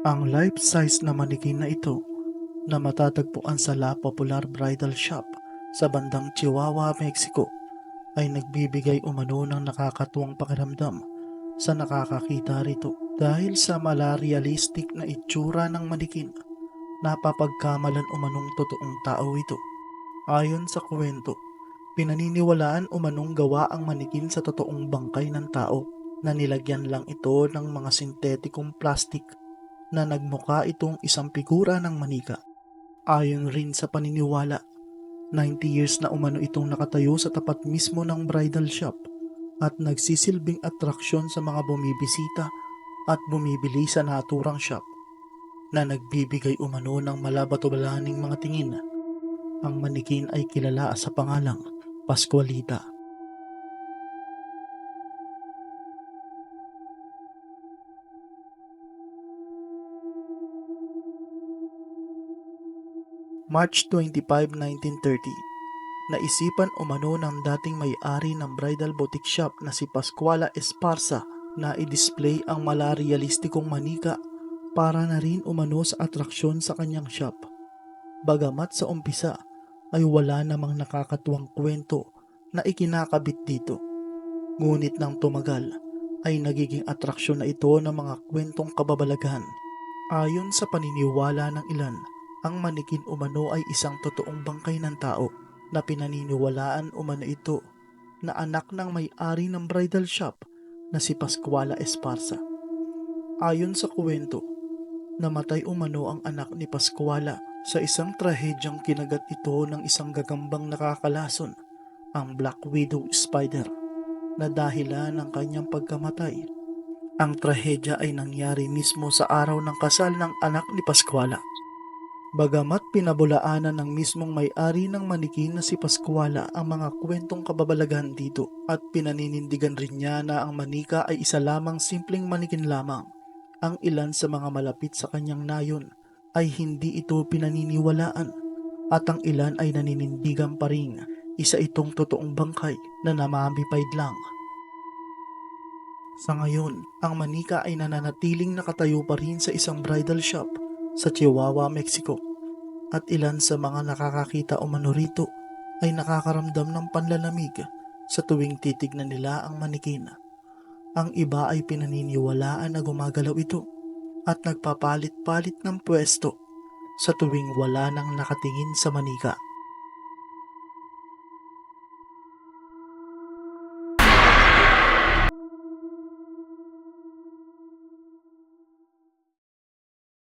Ang life-size na manikin na ito na matatagpuan sa La Popular Bridal Shop sa bandang Chihuahua, Mexico ay nagbibigay umano ng nakakatuwang pakiramdam sa nakakakita rito dahil sa malarealistic na itsura ng manikin napapagkamalan umanong totoong tao ito. Ayon sa kwento, pinaniniwalaan umanong gawa ang manikin sa totoong bangkay ng tao na nilagyan lang ito ng mga sintetikong plastik na nagmuka itong isang figura ng manika. Ayon rin sa paniniwala, 90 years na umano itong nakatayo sa tapat mismo ng bridal shop at nagsisilbing atraksyon sa mga bumibisita at bumibili sa naturang shop na nagbibigay umano ng malabatubalaning mga tingin. Ang manikin ay kilala sa pangalang Pascualita. March 25, 1930 Naisipan umano ng dating may-ari ng bridal boutique shop na si Pascuala Esparza na i-display ang malarealistikong manika para na rin umano sa atraksyon sa kanyang shop. Bagamat sa umpisa ay wala namang nakakatuwang kwento na ikinakabit dito. Ngunit nang tumagal ay nagiging atraksyon na ito ng mga kwentong kababalaghan. Ayon sa paniniwala ng ilan, ang manikin umano ay isang totoong bangkay ng tao na pinaniniwalaan umano ito na anak ng may-ari ng bridal shop na si Pascuala Esparza. Ayon sa kwento, namatay umano ang anak ni Pascuala sa isang trahedyang kinagat ito ng isang gagambang nakakalason, ang Black Widow Spider, na dahilan ng kanyang pagkamatay. Ang trahedya ay nangyari mismo sa araw ng kasal ng anak ni Pascuala. Bagamat pinabulaanan ng mismong may-ari ng manikin na si Pascuala ang mga kwentong kababalaghan dito at pinaninindigan rin niya na ang manika ay isa lamang simpleng manikin lamang. Ang ilan sa mga malapit sa kanyang nayon ay hindi ito pinaniniwalaan at ang ilan ay naninindigan pa rin isa itong totoong bangkay na namamipide lang. Sa ngayon, ang manika ay nananatiling nakatayo pa rin sa isang bridal shop sa Chihuahua, Mexico. At ilan sa mga nakakakita umano rito ay nakakaramdam ng panlalamig sa tuwing titignan nila ang manikin. Ang iba ay pinaniniwalaan na gumagalaw ito at nagpapalit-palit ng pwesto sa tuwing wala nang nakatingin sa manika.